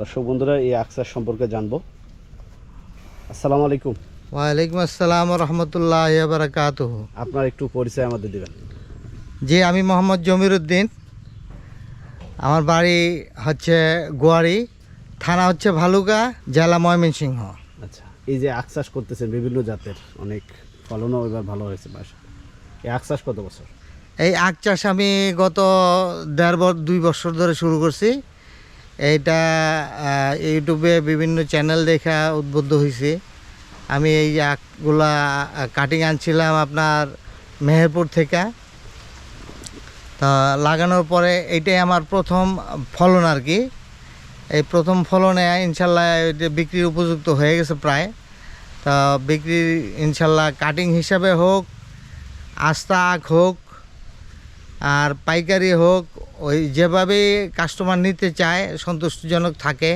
দর্শক বন্ধুরা এই আকসার সম্পর্কে জানব। আসসালামু আলাইকুম। ওয়ালাইকুম আসসালাম রহমতুল্লাহ বারাকাত আপনার একটু পরিচয় আমাদের দিবেন। জি আমি মোহাম্মদ জমির উদ্দিন আমার বাড়ি হচ্ছে গোয়ারি থানা হচ্ছে ভালুকা জেলা ময়মনসিংহ। আচ্ছা এই যে আখ চাষ করতেছেন বিভিন্ন জাতের অনেক ফলনও এবার ভালো হয়েছে বাসা এই আখ চাষ কত বছর? এই আখ চাষ আমি গত দেড় বছর দুই বছর ধরে শুরু করছি। এইটা ইউটিউবে বিভিন্ন চ্যানেল দেখা উদ্বুদ্ধ হয়েছি আমি এই আখগুলা কাটিং আনছিলাম আপনার মেহেরপুর থেকে। তা লাগানোর পরে এইটাই আমার প্রথম ফলন আর কি। এই প্রথম ফলনে ইনশাল্লাহ বিক্রির উপযুক্ত হয়ে গেছে প্রায়। তা বিক্রি ইনশাল্লাহ কাটিং হিসাবে হোক, আস্তা আখ হোক, আর পাইকারি হোক ওই যেভাবে কাস্টমার নিতে চায় সন্তুষ্টজনক থাকে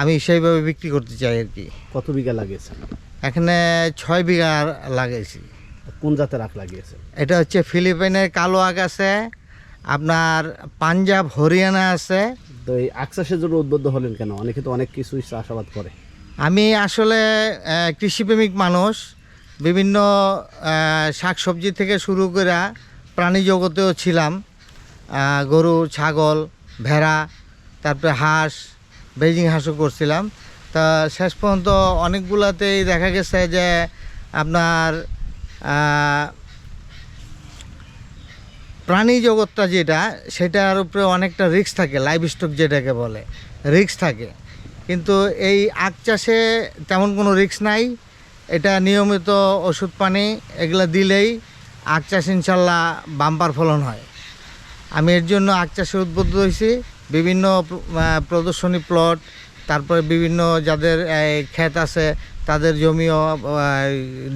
আমি সেইভাবে বিক্রি করতে চাই আর কি। কত বিঘা লাগিয়েছেন? এখানে ছয় বিঘা লাগিয়েছি। কোন জাতের আখ লাগিয়েছেন? এটা হচ্ছে ফিলিপাইনের কালো আখ আছে আপনার পাঞ্জাব হরিয়ানা আছে। তো এই আখ চাষের জন্য উদ্বুদ্ধ হলেন কেন? অনেকে তো অনেক কিছুই চাষাবাদ করে। আমি আসলে কৃষিপ্রেমিক মানুষ বিভিন্ন শাকসবজি থেকে শুরু করে প্রাণী জগতেও ছিলাম। গরু, ছাগল, ভেড়া, তারপরে হাঁস, বেজিং হাঁসও করছিলাম। তা শেষ পর্যন্ত অনেকগুলাতেই দেখা গেছে যে আপনার প্রাণী জগৎটা যেটা, সেটার উপরে অনেকটা রিস্ক থাকে লাইভ স্টক যেটাকে বলে রিস্ক থাকে। কিন্তু এই আখ চাষে তেমন কোনো রিস্ক নাই। এটা নিয়মিত ওষুধ পানি, এগুলো দিলেই আখ চাষ ইনশাল্লাহ বাম্পার ফলন হয়। আমি এর জন্য আখ চাষে উদ্বুদ্ধ হয়েছি। বিভিন্ন প্রদর্শনী প্লট তারপরে বিভিন্ন যাদের ক্ষেত আছে তাদের জমিও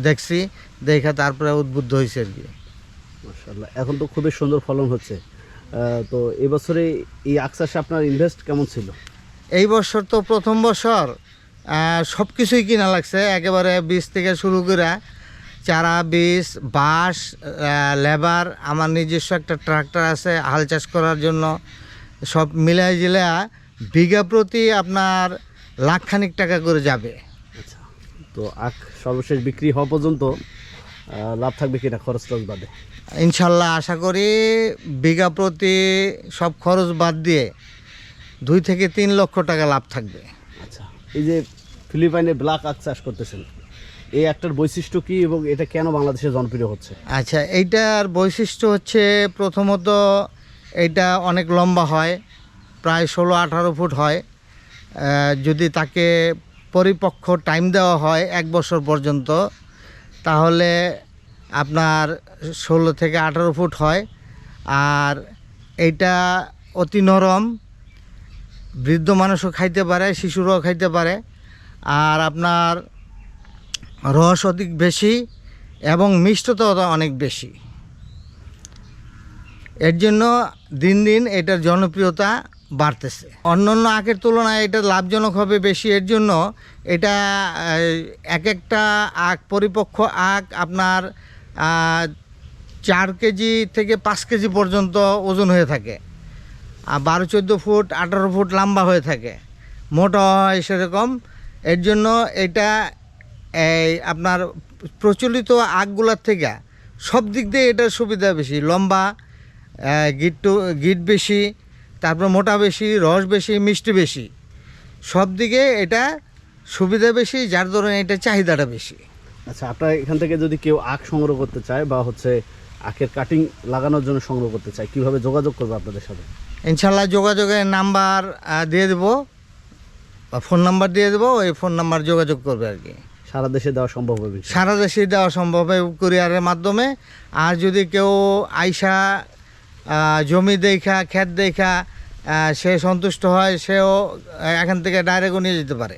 দেখছি দেখে তারপরে উদ্বুদ্ধ হয়েছে আর কি। এখন তো খুবই সুন্দর ফলন হচ্ছে। তো এবছরে এই আখ চাষে আপনার ইনভেস্ট কেমন ছিল? এই বছর তো প্রথম বছর সব কিছুই কিনা লাগছে একেবারে বীজ থেকে শুরু করে চারা বীজ বাঁশ লেবার আমার নিজস্ব একটা ট্রাক্টর আছে হাল চাষ করার জন্য। সব মিলাই জিলা বিঘা প্রতি আপনার লাখখানিক টাকা করে যাবে। আচ্ছা তো আখ সর্বশেষ বিক্রি হওয়া পর্যন্ত লাভ থাকবে কিনা খরচ টরচ বাদে? ইনশাল্লাহ আশা করি বিঘা প্রতি সব খরচ বাদ দিয়ে দুই থেকে তিন লক্ষ টাকা লাভ থাকবে। আচ্ছা এই যে ফিলিপাইনে ব্ল্যাক আখ চাষ করতেছেন এই একটার বৈশিষ্ট্য কি এবং এটা কেন বাংলাদেশে জনপ্রিয় হচ্ছে? আচ্ছা এইটার বৈশিষ্ট্য হচ্ছে প্রথমত এটা অনেক লম্বা হয়, প্রায় ষোলো আঠারো ফুট হয়। যদি তাকে পরিপক্ক টাইম দেওয়া হয় এক বছর পর্যন্ত, তাহলে আপনার ষোলো থেকে আঠারো ফুট হয়। আর এইটা অতি নরম, বৃদ্ধ মানুষও খাইতে পারে, শিশুরাও খাইতে পারে। আর আপনার রস অধিক বেশি এবং মিষ্টতাও অনেক বেশি। এর জন্য দিন দিন এটার জনপ্রিয়তা বাড়তেছে। অন্যান্য আখের তুলনায় এটা লাভজনক হবে বেশি। এর জন্য এটা এক একটা আখ পরিপক্ক আখ আপনার চার কেজি থেকে পাঁচ কেজি পর্যন্ত ওজন হয়ে থাকে। আর বারো, চোদ্দ ফুট, আঠারো ফুট লম্বা হয়ে থাকে। মোটা হয় সেরকম। এর জন্য এটা এই আপনার প্রচলিত আগগুলার থেকে সব দিক দিয়ে এটার সুবিধা বেশি। লম্বা গিট্টু গিট বেশি তারপর মোটা বেশি রস বেশি মিষ্টি বেশি। সব দিকে এটা সুবিধা বেশি যার ধরুন এটা চাহিদাটা বেশি। আচ্ছা আপনার এখান থেকে যদি কেউ আখ সংগ্রহ করতে চায় বা হচ্ছে আখের কাটিং লাগানোর জন্য সংগ্রহ করতে চায় কীভাবে যোগাযোগ করবে আপনাদের সাথে? ইনশাল্লাহ যোগাযোগের নাম্বার দিয়ে দেবো বা ফোন নাম্বার দিয়ে দেবো ওই ফোন নাম্বার যোগাযোগ করবে আর কি। সারা দেশে দেওয়া সম্ভব হবে সারা দেশে দেওয়া সম্ভব হবে কুরিয়ারের মাধ্যমে। আর যদি কেউ আইসা জমি দেখা, ক্ষেত দেখা সে সন্তুষ্ট হয়, সেও এখান থেকে ডাইরেক্টও নিয়ে যেতে পারে।